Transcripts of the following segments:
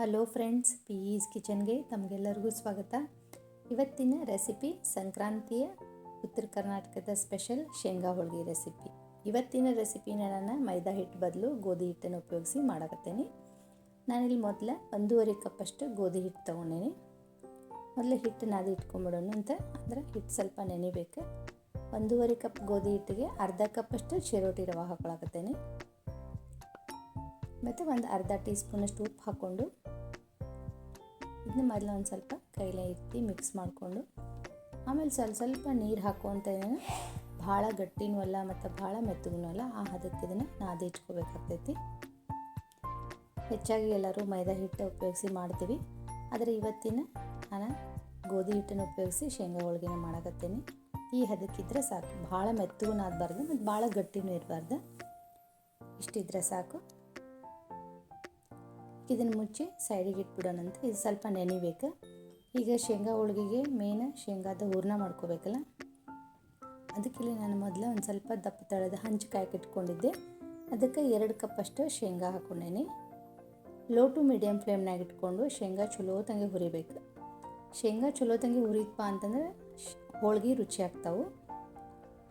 Hello friends P is ಕಿಚನ್ಗೆ ತಮಗೆಲ್ಲರಿಗೂ ಸ್ವಾಗತ. ಇವತ್ತಿನ ರೆಸಿಪಿ ಸಂಕ್ರಾಂತಿಯ ಉತ್ತರ ಕರ್ನಾಟಕದ ಸ್ಪೆಷಲ್ ಶೇಂಗಾ ಹೋಳಿಗೆ ರೆಸಿಪಿ. ಇವತ್ತಿನ ರೆಸಿಪಿನ ನಾನು ಮೈದಾ ಹಿಟ್ಟು ಬದಲು ಗೋಧಿ ಹಿಟ್ಟನ್ನು ಉಪಯೋಗಿಸಿ ಮಾಡಕತ್ತೇನೆ. ನಾನಿಲ್ಲಿ ಮೊದಲ ಒಂದೂವರೆ ಕಪ್ಪಷ್ಟು ಗೋಧಿ ಹಿಟ್ಟು ತೊಗೊಂಡೇನಿ. ಮೊದಲು ಹಿಟ್ಟು ನಾದಿ ಇಟ್ಕೊಂಬಿಡೋಣ ಅಂತ, ಅಂದರೆ ಹಿಟ್ಟು ಸ್ವಲ್ಪ ನೆನಿಬೇಕು. ಒಂದೂವರೆ ಕಪ್ ಗೋಧಿ ಹಿಟ್ಟಿಗೆ ಅರ್ಧ ಕಪ್ಪಷ್ಟು ಚಿರೋಟಿ ರವೆ ಹಾಕೊಳಕತ್ತೇನೆ. ಮತ್ತು ಒಂದು ಅರ್ಧ ಟೀ ಸ್ಪೂನಷ್ಟು ಉಪ್ಪು ಹಾಕ್ಕೊಂಡು ಇದನ್ನ ಮೊದಲು ಒಂದು ಸ್ವಲ್ಪ ಕೈಲೇ ಇರ್ತಿ ಮಿಕ್ಸ್ ಮಾಡಿಕೊಂಡು, ಆಮೇಲೆ ಸ್ವಲ್ಪ ಸ್ವಲ್ಪ ನೀರು ಹಾಕುವಂತ ಇದನ್ನು ಭಾಳ ಗಟ್ಟಿನೂ ಅಲ್ಲ ಮತ್ತು ಭಾಳ ಮೆತ್ತಗೂ ಅಲ್ಲ, ಆ ಹದಕ್ಕೆ ಇದನ್ನು ನಾದಿ ಇಟ್ಕೋಬೇಕಾಗ್ತೈತಿ. ಹೆಚ್ಚಾಗಿ ಎಲ್ಲರೂ ಮೈದಾ ಹಿಟ್ಟು ಉಪಯೋಗಿಸಿ ಮಾಡ್ತೀವಿ. ಆದರೆ ಇವತ್ತಿನ ನಾನು ಗೋಧಿ ಹಿಟ್ಟನ್ನು ಉಪಯೋಗಿಸಿ ಶೇಂಗಾ ಹೋಳಿಗೆನ ಮಾಡಕತ್ತೇನೆ. ಈ ಹದಕ್ಕಿದ್ರೆ ಸಾಕು. ಭಾಳ ಮೆತ್ತಗೂ ನಾದಬಾರ್ದು ಮತ್ತು ಭಾಳ ಗಟ್ಟಿನೂ ಇರಬಾರ್ದು. ಇಷ್ಟಿದ್ರೆ ಸಾಕು. ಇದನ್ನು ಮುಚ್ಚಿ ಸೈಡಿಗೆ ಇಟ್ಬಿಡೋಣಂತ ಇದು ಸ್ವಲ್ಪ ನೆನಿಬೇಕು ಈಗ ಶೇಂಗಾ ಹೋಳಿಗೆಗೆ ಮೇನ್ ಶೇಂಗಾದ ಹೂರ್ಣ ಮಾಡ್ಕೋಬೇಕಲ್ಲ? ಅದಕ್ಕಿಲ್ಲಿ ನಾನು ಮೊದಲು ಒಂದು ಸ್ವಲ್ಪ ದಪ್ಪ ತಳದ ಹಂಚು ಇಟ್ಕೊಂಡಿದ್ದೆ ಅದಕ್ಕೆ ಎರಡು ಕಪ್ಪಷ್ಟು ಶೇಂಗಾ ಹಾಕೊಂಡೇನಿ. ಲೋ ಟು ಮೀಡಿಯಮ್ ಫ್ಲೇಮ್ನಾಗ ಇಟ್ಕೊಂಡು ಶೇಂಗಾ ಚಲೋ ತಂಗೆ ಹುರಿಬೇಕು. ಶೇಂಗಾ ಚಲೋ ತಂಗೆ ಹುರಿದಪ್ಪ ಅಂತಂದ್ರೆ ಹೋಳ್ಗೆ ರುಚಿ ಆಗ್ತಾವೆ.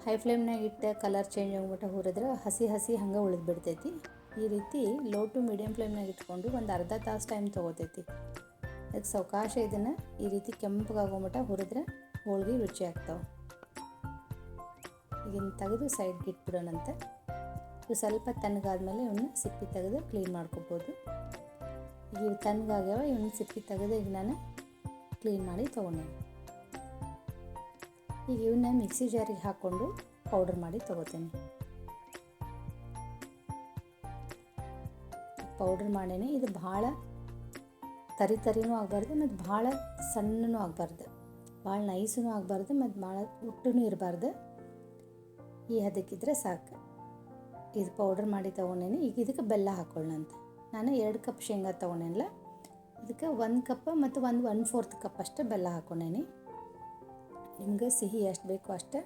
ಹೈ ಫ್ಲೇಮ್ನಾಗ ಇಟ್ಟು ಕಲರ್ ಚೇಂಜ್ ಆಗ್ಬಿಟ್ಟು ಹುರಿದ್ರೆ ಹಸಿ ಹಸಿ ಹಂಗೆ ಉಳಿದು ಬಿಡ್ತೈತಿ. ಈ ರೀತಿ ಲೋ ಟು ಮೀಡಿಯಮ್ ಫ್ಲೇಮ್ನಾಗ ಇಟ್ಕೊಂಡು ಒಂದು ಅರ್ಧ ತಾಸು ಟೈಮ್ ತೊಗೋತೈತಿ. ಅದಕ್ಕೆ ಸಾವಕಾಶ ಇದನ್ನು ಈ ರೀತಿ ಕೆಂಪಗಾಗೋಮಟ ಹುರಿದ್ರೆ ಹೋಳಿಗೆ ರುಚಿ ಆಗ್ತಾವೆ. ಈಗಿನ ತೆಗೆದು ಸೈಡ್ಗೆ ಇಟ್ಬಿಡೋಣಂತೆ ಇವು ಸ್ವಲ್ಪ ತಣ್ಣಗಾದ್ಮೇಲೆ ಇವನ್ನ ಸಿಪ್ಪೆ ತೆಗೆದು ಕ್ಲೀನ್ ಮಾಡ್ಕೋಬೋದು. ಈಗ ಇವು ತಣ್ಣಗಾಗ್ಯಾವ ಇವನ್ನ ಸಿಪ್ಪಿ ತೆಗೆದು ಈಗ ನಾನು ಕ್ಲೀನ್ ಮಾಡಿ ತೊಗೊಂಡೆ ಈಗ ಇವನ್ನ ಮಿಕ್ಸಿ ಜಾರಿಗೆ ಹಾಕ್ಕೊಂಡು ಪೌಡರ್ ಮಾಡಿ ತೊಗೋತೇನೆ. ಪೌಡ್ರ್ ಮಾಡೇನಿ. ಇದು ಭಾಳ ತರಿ ತರಿನೂ ಆಗಬಾರ್ದು, ಮತ್ತು ಭಾಳ ಸಣ್ಣನೂ ಆಗಬಾರ್ದು. ಭಾಳ ನೈಸೂ ಆಗಬಾರ್ದು, ಮತ್ತು ಭಾಳ ಉಟ್ಟೂ ಇರಬಾರ್ದು. ಈ ಹದಕ್ಕಿದ್ರೆ ಸಾಕು. ಇದು ಪೌಡ್ರ್ ಮಾಡಿ ತೊಗೊಂಡೇನಿ. ಈಗ ಇದಕ್ಕೆ ಬೆಲ್ಲ ಹಾಕೊಳ್ಳೋಣಂತೆ ನಾನು ಎರಡು ಕಪ್ ಶೇಂಗಾ ತೊಗೊಂಡೇನಲ್ಲ, ಇದಕ್ಕೆ ಒಂದು ಕಪ್ ಮತ್ತು ಒಂದು ಒನ್ ಫೋರ್ತ್ ಕಪ್ ಅಷ್ಟೇ ಬೆಲ್ಲ ಹಾಕ್ಕೊಂಡೇನಿ ನಿಮಗೆ ಸಿಹಿ ಎಷ್ಟು ಬೇಕೋ ಅಷ್ಟೇ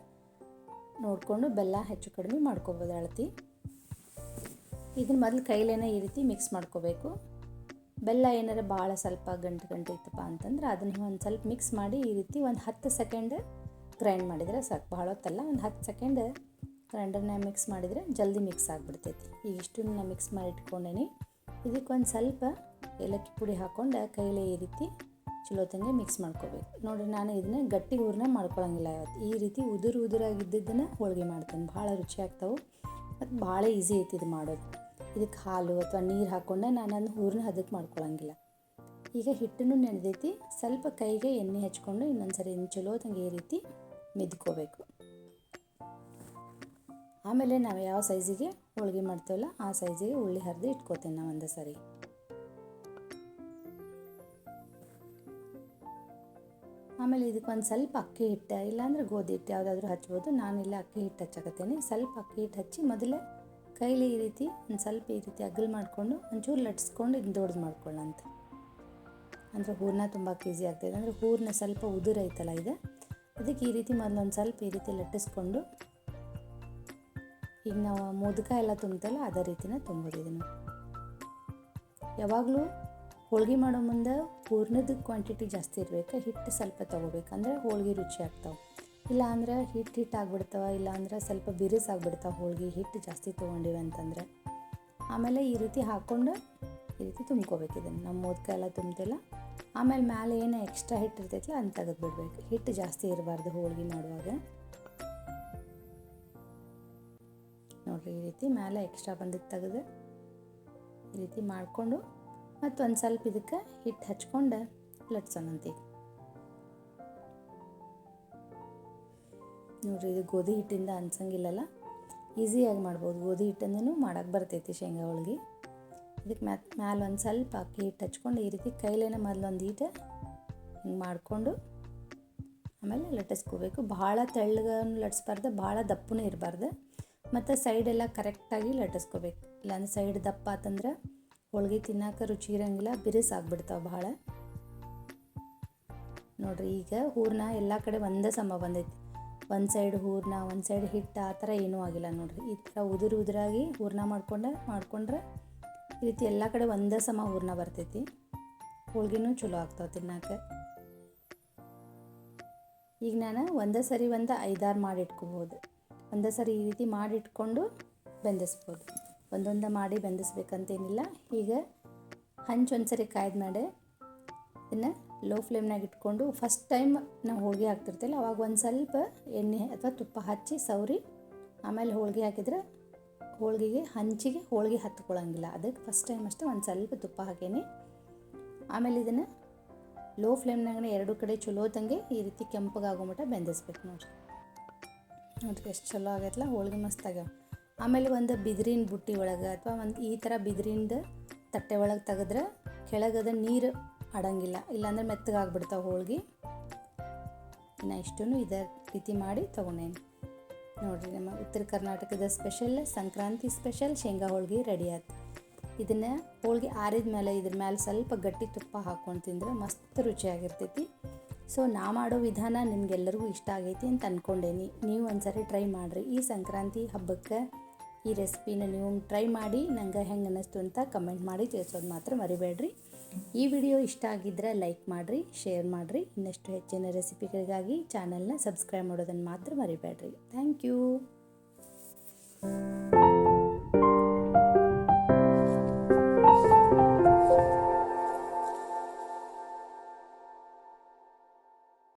ನೋಡಿಕೊಂಡು ಬೆಲ್ಲ ಹೆಚ್ಚು ಕಡಿಮೆ ಮಾಡ್ಕೊಬೋದು ಅಳತಿ. ಇದನ್ನ ಮೊದಲು ಕೈಲೇನೆ ಈ ರೀತಿ ಮಿಕ್ಸ್ ಮಾಡ್ಕೋಬೇಕು. ಬೆಲ್ಲ ಏನಾರ ಭಾಳ ಸ್ವಲ್ಪ ಗಂಟು ಗಂಟು ಇತ್ತಪ್ಪ ಅಂತಂದ್ರೆ ಅದನ್ನ ಒಂದು ಸ್ವಲ್ಪ ಮಿಕ್ಸ್ ಮಾಡಿ ಈ ರೀತಿ ಒಂದು ಹತ್ತು ಸೆಕೆಂಡ್ ಗ್ರೈಂಡ್ ಮಾಡಿದರೆ ಸಾಕು. ಭಾಳ ಹೊತ್ತಲ್ಲ, ಒಂದು ಹತ್ತು ಸೆಕೆಂಡ್ ಗ್ರೈಂಡರ್ನ ಮಿಕ್ಸ್ ಮಾಡಿದರೆ ಜಲ್ದಿ ಮಿಕ್ಸ್ ಆಗಿಬಿಡ್ತೈತಿ. ಈಗ ಇಷ್ಟನ್ನು ಮಿಕ್ಸ್ ಮಾಡಿ ಇಟ್ಕೊಂಡೇನಿ. ಇದಕ್ಕೊಂದು ಸ್ವಲ್ಪ ಏಲಕ್ಕಿ ಪುಡಿ ಹಾಕ್ಕೊಂಡು ಕೈಲೇ ಈ ರೀತಿ ಚಲೋತಂಗೆ ಮಿಕ್ಸ್ ಮಾಡ್ಕೋಬೇಕು. ನೋಡಿರಿ, ನಾನು ಇದನ್ನ ಗಟ್ಟಿ ಊರ್ನ ಮಾಡ್ಕೊಳಂಗಿಲ್ಲ ಇವತ್ತು. ಈ ರೀತಿ ಉದುರು ಉದುರಾಗಿದ್ದನ್ನು ಹೋಳಿಗೆ ಮಾಡ್ತೇನೆ. ಭಾಳ ರುಚಿ ಆಗ್ತಾವೆ. ಮತ್ತು ಭಾಳ ಈಸಿ ಐತಿ ಇದು ಮಾಡೋದು. ಇದಕ್ಕೆ ಹಾಲು ಅಥವಾ ನೀರು ಹಾಕ್ಕೊಂಡೆ ನಾನು ಹೂರಣ ಹದಕ್ಕೆ ಮಾಡ್ಕೊಳ್ಳೋಂಗಿಲ್ಲ ಈಗ ಹಿಟ್ಟನ್ನು ನೆನೆದೈತಿ, ಸ್ವಲ್ಪ ಕೈಗೆ ಎಣ್ಣೆ ಹಚ್ಕೊಂಡು ಇನ್ನೊಂದು ಸರಿ ಚಲೋ ತಂಗೆ ಈ ರೀತಿ ಮಿದ್ಕೋಬೇಕು. ಆಮೇಲೆ ನಾವು ಯಾವ ಸೈಜಿಗೆ ಹೋಳಿಗೆ ಮಾಡ್ತೇವಲ್ಲ, ಆ ಸೈಜಿಗೆ ಉಳ್ಳಿ ಹರಿದು ಇಟ್ಕೋತೇನೆ ನಾವು ಒಂದು ಸರಿ ಆಮೇಲೆ ಇದಕ್ಕೆ ಒಂದು ಸ್ವಲ್ಪ ಅಕ್ಕಿ ಹಿಟ್ಟು, ಇಲ್ಲಾಂದ್ರೆ ಗೋಧಿ ಹಿಟ್ಟು ಯಾವುದಾದ್ರೂ ಹಚ್ಬೋದು, ನಾನಿಲ್ಲ ಅಕ್ಕಿ ಹಿಟ್ಟು ಹಚ್ಚಕತ್ತೇನೆ. ಸ್ವಲ್ಪ ಅಕ್ಕಿ ಹಿಟ್ಟು ಹಚ್ಚಿ ಮೊದಲೇ ಕೈಲಿ ಈ ರೀತಿ ಒಂದು ಸ್ವಲ್ಪ ಈ ರೀತಿ ಅಗಲ್ ಮಾಡಿಕೊಂಡು ಒಂಚೂರು ಲಟ್ಸ್ಕೊಂಡು ಇದನ್ನ ದೊಡ್ಡದು ಅಂತ. ಅಂದರೆ ಹೂರಣ ತುಂಬ ಈಸಿ ಆಗ್ತಾಯಿದೆ ಅಂದರೆ ಹೂರ್ನ ಸ್ವಲ್ಪ ಉದುರೈತಲ್ಲ ಇದು ಅದಕ್ಕೆ ಈ ರೀತಿ ಮೊದಲೊಂದು ಸ್ವಲ್ಪ ಈ ರೀತಿ ಲಟ್ಟಿಸ್ಕೊಂಡು ಈಗ ನಾವು ಮೋದಕ ಎಲ್ಲ ತುಂಬ್ತಲ್ಲ ಅದೇ ರೀತಿನ ತುಂಬೋದು ಇದನ್ನು ಯಾವಾಗಲೂ ಹೋಳ್ಗೆ ಮಾಡೋ ಮುಂದೆ ಹೂರ್ಣದ ಕ್ವಾಂಟಿಟಿ ಜಾಸ್ತಿ ಇರಬೇಕು. ಹಿಟ್ಟು ಸ್ವಲ್ಪ ತೊಗೋಬೇಕಂದ್ರೆ ಹೋಳ್ಗೆ ರುಚಿ ಆಗ್ತಾವೆ. ಇಲ್ಲ ಅಂದ್ರೆ ಹಿಟ್ಟು ಹಿಟ್ಟು ಆಗ್ಬಿಡ್ತಾವೆ ಇಲ್ಲ ಅಂದ್ರೆ ಸ್ವಲ್ಪ ಬಿರುಸು ಹೋಳಿಗೆ ಹಿಟ್ಟು ಜಾಸ್ತಿ ತೊಗೊಂಡಿವೆ ಅಂತಂದ್ರೆ. ಆಮೇಲೆ ಈ ರೀತಿ ಹಾಕ್ಕೊಂಡು ಈ ರೀತಿ ತುಂಬ್ಕೋಬೇಕು ಇದನ್ನು. ನಮ್ಮ ಮೋದಕ ಎಲ್ಲ ತುಂಬ್ತಿಲ್ಲ. ಆಮೇಲೆ ಮೇಲೆ ಏನು ಎಕ್ಸ್ಟ್ರಾ ಹಿಟ್ಟು ಇರ್ತೈತಲ್ಲ ಅದನ್ನ ತೆಗೆದು ಬಿಡಬೇಕು. ಹಿಟ್ಟು ಜಾಸ್ತಿ ಇರಬಾರ್ದು ಹೋಳಿಗೆ ಮಾಡುವಾಗ. ನೋಡಿರಿ ಈ ರೀತಿ ಮೇಲೆ ಎಕ್ಸ್ಟ್ರಾ ಬಂದಿದ್ದು ತೆಗೆದು ಈ ರೀತಿ ಮಾಡಿಕೊಂಡು ಮತ್ತೊಂದು ಸ್ವಲ್ಪ ಇದಕ್ಕೆ ಹಿಟ್ಟು ಹಚ್ಕೊಂಡು ಲಟ್ಸೋಣಂತ. ನೋಡಿರಿ, ಇದು ಗೋಧಿ ಹಿಟ್ಟಿಂದ ಅನ್ಸಂಗಿಲ್ಲಲ್ಲ? ಈಸಿಯಾಗಿ ಮಾಡ್ಬೋದು. ಗೋಧಿ ಹಿಟ್ಟಿಂದನೂ ಮಾಡೋಕ್ಕೆ ಬರ್ತೈತಿ ಶೇಂಗಾ ಹೋಳಿಗೆ. ಇದಕ್ಕೆ ಮ್ಯಾ, ಮ್ಯಾಲೆ ಒಂದು ಸ್ವಲ್ಪ ಅಕ್ಕಿ ಹಿಟ್ಟು ಹಚ್ಕೊಂಡು ಈ ರೀತಿ ಕೈಲೇನೆ ಮೊದಲೊಂದು ಈಟ ಹಿಂಗೆ ಮಾಡಿಕೊಂಡು ಆಮೇಲೆ ಲಟ್ಟಿಸ್ಕೋಬೇಕು ಭಾಳ ತೆಳ್ಳಗನು ಲಟ್ಸ್ಬಾರ್ದು, ಭಾಳ ದಪ್ಪನೂ ಇರಬಾರ್ದು. ಮತ್ತು ಸೈಡೆಲ್ಲ ಕರೆಕ್ಟಾಗಿ ಲಟ್ಟಿಸ್ಕೋಬೇಕು. ಇಲ್ಲಾಂದ್ರೆ ಸೈಡ್ ದಪ್ಪ ಆತಂದ್ರೆ ಹೋಳಿಗೆ ತಿನ್ನೋಕೆ ರುಚಿ ಇರೋಂಗಿಲ್ಲ, ಬಿರುಸು ಆಗಿಬಿಡ್ತಾವೆ ಭಾಳ. ನೋಡಿರಿ, ಈಗ ಹೂರ್ನ ಎಲ್ಲ ಕಡೆ ಒಂದೇ ಸಮ ಬಂದೈತಿ. ಒಂದು ಸೈಡ್ ಹೂರ್ಣ ಒಂದು ಸೈಡ್ ಹಿಟ್ಟು ಆ ಥರ ಏನೂ ಆಗಿಲ್ಲ ನೋಡಿರಿ. ಈ ಥರ ಉದುರು ಉದುರಾಗಿ ಹೂರ್ಣ ಮಾಡ್ಕೊಂಡೆ ಮಾಡ್ಕೊಂಡ್ರೆ ಈ ರೀತಿ ಎಲ್ಲ ಕಡೆ ಒಂದೇ ಸಮ ಹೂರ್ಣ ಬರ್ತೈತಿ. ಹೋಳ್ಗೆನೂ ಚಲೋ ಆಗ್ತಾವೆ ತಿನ್ನೋಕೆ. ಈಗ ನಾನು ಒಂದೇ ಸರಿ ಒಂದು ಐದಾರು ಮಾಡಿ ಇಟ್ಕೋಬೋದು ಒಂದೇ ಸರಿ ಈ ರೀತಿ ಮಾಡಿ ಇಟ್ಕೊಂಡು ಬೆಂದಿಸ್ಬೋದು. ಒಂದೊಂದು ಮಾಡಿ ಬೆಂದಿಸ್ಬೇಕಂತೇನಿಲ್ಲ. ಈಗ ಹಂಚು ಒಂದು ಸರಿ ಕಾಯ್ದು ಮಾಡಿ ಇದನ್ನು ಲೋ ಫ್ಲೇಮ್ನಾಗ ಇಟ್ಕೊಂಡು ಫಸ್ಟ್ ಟೈಮ್ ನಾವು ಹೋಳಿಗೆ ಹಾಕ್ತಿರ್ತಿಲ್ಲ ಅವಾಗ ಒಂದು ಸ್ವಲ್ಪ ಎಣ್ಣೆ ಅಥವಾ ತುಪ್ಪ ಹಚ್ಚಿ ಸೌರಿ ಆಮೇಲೆ ಹೋಳಿಗೆ ಹಾಕಿದ್ರೆ ಹೋಳಿಗೆಗೆ ಹಂಚಿಗೆ ಹೋಳಿಗೆ ಹತ್ಕೊಳ್ಳೋಂಗಿಲ್ಲ ಅದಕ್ಕೆ ಫಸ್ಟ್ ಟೈಮ್ ಅಷ್ಟೇ ಒಂದು ಸ್ವಲ್ಪ ತುಪ್ಪ ಹಾಕೇನಿ. ಆಮೇಲೆ ಇದನ್ನು ಲೋ ಫ್ಲೇಮ್ನಾಗನೇ ಎರಡು ಕಡೆ ಚಲೋ ತಂಗೆ ಈ ರೀತಿ ಕೆಂಪಗಾಗೋ ಮಟ್ಟ ಬೆಂದಿಸ್ಬೇಕು ನೋಡಿರಿ. ನೋಡ್ರಿ ಎಷ್ಟು ಚಲೋ ಆಗೈತಲ್ಲ ಹೋಳಿಗೆ ಮಸ್ತ್ ಆಗ್ಯಾವ. ಆಮೇಲೆ ಒಂದು ಬಿದಿರಿನ ಬುಟ್ಟಿ ಒಳಗೆ ಅಥವಾ ಒಂದು ಈ ಥರ ಬಿದಿರಿಂದ ತಟ್ಟೆ ಒಳಗೆ ತೆಗೆದ್ರೆ ಕೆಳಗದ ನೀರು ಆಡಂಗಿಲ್ಲ ಇಲ್ಲಾಂದ್ರೆ ಮೆತ್ತಗಾಗ್ಬಿಡ್ತಾವೆ ಹೋಳ್ಗೆ. ಇನ್ನು ಇಷ್ಟೂ ಇದೇ ರೀತಿ ಮಾಡಿ ತೊಗೊಂಡೇನಿ ನೋಡಿರಿ ನಮ್ಮ ಉತ್ತರ ಕರ್ನಾಟಕದ ಸ್ಪೆಷಲ್ ಸಂಕ್ರಾಂತಿ ಸ್ಪೆಷಲ್ ಶೇಂಗಾ ಹೋಳ್ಗೆ ರೆಡಿ ಆಯ್ತು. ಇದನ್ನು ಹೋಳ್ಗೆ ಆರಿದ ಮೇಲೆ ಇದ್ರ ಮೇಲೆ ಸ್ವಲ್ಪ ಗಟ್ಟಿ ತುಪ್ಪ ಹಾಕ್ಕೊಂಡು ತಿಂದರೆ ಮಸ್ತ್ ರುಚಿಯಾಗಿರ್ತೈತಿ. ಸೊ ನಾ ಮಾಡೋ ವಿಧಾನ ನಿಮಗೆಲ್ಲರಿಗೂ ಇಷ್ಟ ಆಗೈತಿ ಅಂತ ಅಂದ್ಕೊಂಡೇನಿ ನೀವು ಒಂದ್ಸರಿ ಟ್ರೈ ಮಾಡಿರಿ. ಈ ಸಂಕ್ರಾಂತಿ ಹಬ್ಬಕ್ಕೆ ಈ ರೆಸಿಪಿನ ನೀವು ಟ್ರೈ ಮಾಡಿ ನಂಗೆ ಹೆಂಗೆ ಅನ್ನಿಸ್ತು ಅಂತ ಕಮೆಂಟ್ ಮಾಡಿ ತಿಳಿಸೋದು ಮಾತ್ರ ಮರಿಬೇಡ್ರಿ. ಈ ವಿಡಿಯೋ ಇಷ್ಟ ಆಗಿದ್ದರೆ ಲೈಕ್ ಮಾಡಿರಿ, ಶೇರ್ ಮಾಡಿರಿ. ಇನ್ನಷ್ಟು ಹೆಚ್ಚಿನ ರೆಸಿಪಿಗಳಿಗಾಗಿ ಚಾನಲ್ನ ಸಬ್ಸ್ಕ್ರೈಬ್ ಮಾಡೋದನ್ನು ಮಾತ್ರ ಮರಿಬೇಡ್ರಿ. Thank you.